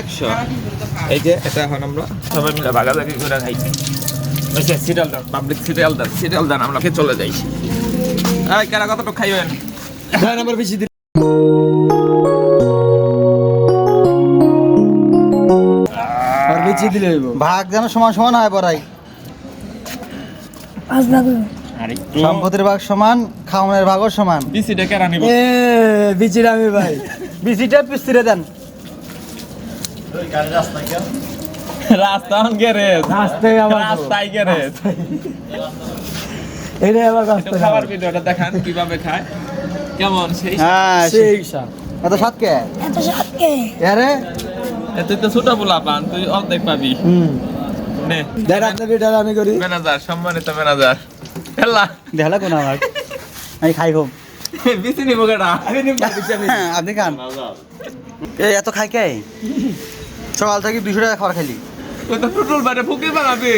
একশো। এই যে এটা এখন আমরা সবাই মিলে ভাগাভাগি করে খাই ওই serial then public serial then serial then আমরা চলে যাই এই কারা কতটুকু খাইবেন? দেন বেশি দিন। আর বেশি দিলে হইব। ভাগ যেন সমান সমান হয় বড়াই। আর সম্পত্তির ভাগ সমান খাওয়ানোর ভাগও সমান। বিসিটা কেরা নিব? এ বিচির আমি ভাই। বিসিটা পিস্তিরে দেন। রাস্তা গ্যারেজ রাস্তায় রাস্তায় গ্যারেজ এটা আবার একটু কষ্ট খাবার ভিডিওটা দেখান কীভাবে খায়। কেমন? সেই হ্যাঁ সেই সাপ এত সাত কে? এত সাতকে আরে তুই তো ছোট পোলা পান তুই অর্ধেক পাবি। হুম। নে। দেন আপনার বেটার আমি করি। ম্যানেজার সম্মানিত ম্যানেজার। হেলা দেখালে কোন আমার। আমি খাই হোম বিসি নিব কেটা আমি নিব না, বেশি হ্যাঁ, আপনি খান। এই এত খাই কে? সকাল থেকে দুশো টাকা খাবার খাইলি। তুই তো টুটুল বাড়ি ফুকি বানাবি